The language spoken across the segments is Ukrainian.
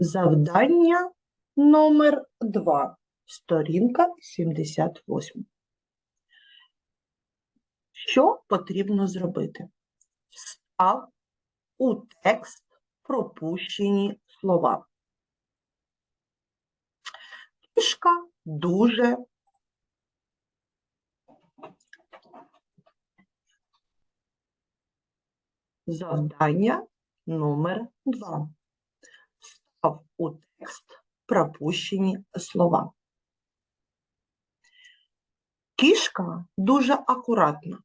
Завдання номер 2, сторінка 78. Що потрібно зробити? Встав у текст пропущені слова. Кішка дуже Завдання номер 2. Встав у текст пропущені слова. Кішка дуже акуратна.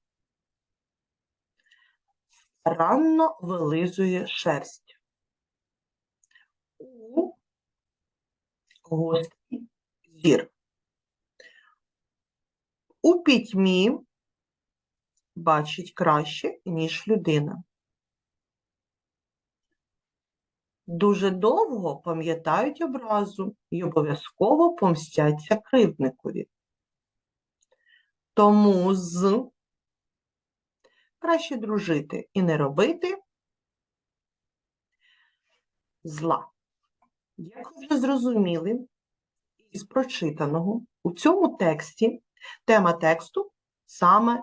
Старанно вилизує шерсть. У гострий зір. У пітьмі бачить краще, ніж людина. Дуже довго пам'ятають образу і обов'язково помстяться кривдникові. Тому з краще дружити і не робити зла. Як ви вже зрозуміли із прочитаного, у цьому тексті тема тексту саме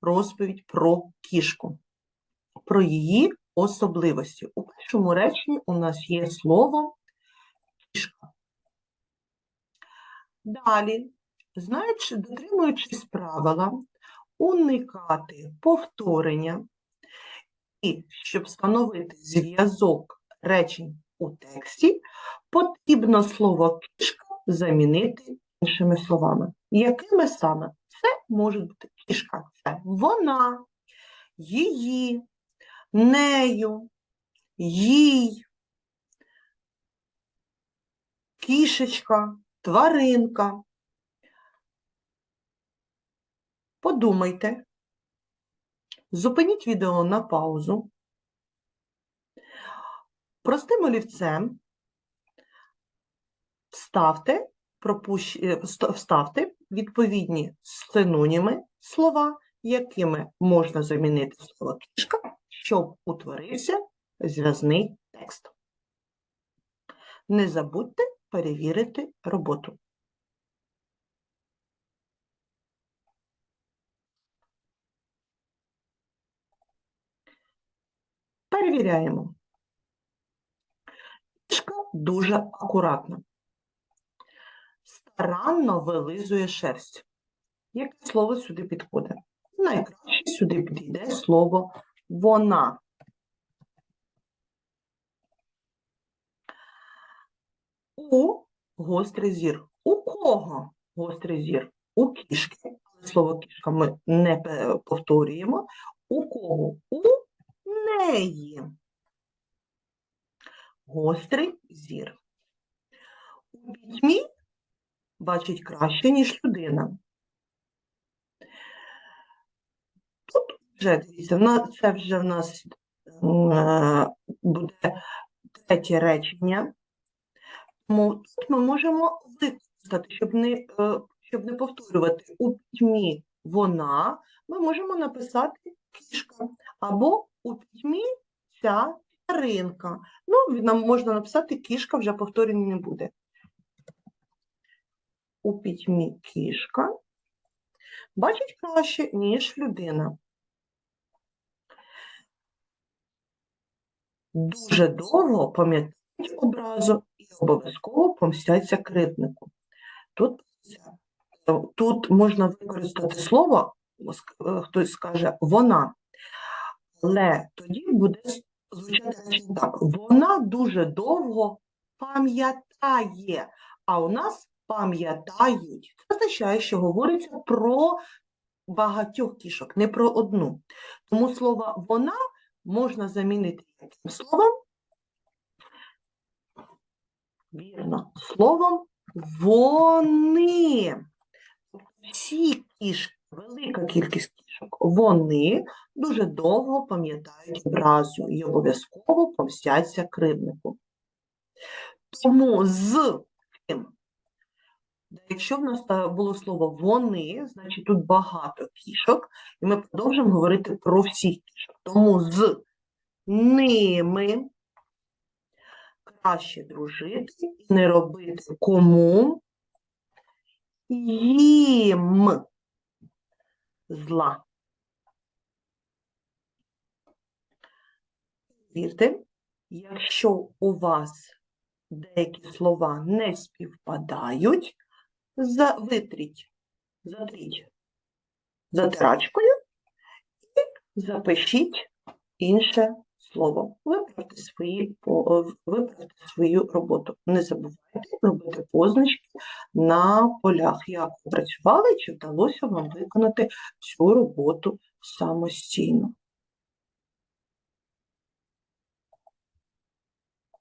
розповідь про кішку, про її особливості. У першому реченні у нас є слово кішка. Далі, знаючи, дотримуючись правила, уникати повторення і щоб встановити зв'язок речень у тексті, потрібно слово кішка замінити іншими словами. Якими саме? Це може бути кішка. Це вона, її, нею, їй, кішечка, тваринка. Подумайте, зупиніть відео на паузу, простим олівцем вставте, пропущ... е, вставте відповідні синоніми слова, якими можна замінити слово кішка, щоб утворився зв'язний текст. Не забудьте перевірити роботу. Перевіряємо. Кішка дуже акуратна. Старанно вилизує шерсть. Яке слово сюди підходить? Найкраще сюди підійде слово вона. У гострий зір. У кого гострий зір? У кішки. Слово кішка ми не повторюємо. У кого? У неї. Гострий зір. У пітьмі бачить краще, ніж людина. Тут вже дивіться, в нас- це вже в нас е, буде третє речення. Тому тут ми можемо використати, щоб не, е, щоб не повторювати у пітьмі вона, ми можемо написати кішка або у пітьмі ця тваринка. Ну, нам можна написати кішка, вже повторення не буде. У пітьмі кішка бачить краще, ніж людина. Дуже довго пам'ятають образу і обов'язково помстяться кривднику. Тут, тут можна використати слово, е, хтось скаже вона, але тоді буде звучати так. Вона дуже довго пам'ятає, а у нас пам'ятають. Це означає, що говориться про багатьох кішок, не про одну. Тому слово вона можна замінити яким словом? Вірно, словом вони. Всі кішки, велика кількість кішок, вони дуже довго пам'ятають образу і обов'язково помстяться кривднику. Тому з ким? Якщо в нас було слово вони, значить тут багато кішок, і ми продовжимо говорити про всіх кішок. Тому з ними краще дружити і не робити кому їм зла. Вірте, якщо у вас деякі слова не співпадають, за- витріть, затріть затирачкою і запишіть інше слово. Виправте, свої, виправте свою роботу. Не забувайте робити позначки на полях, як працювали, чи вдалося вам виконати цю роботу самостійно.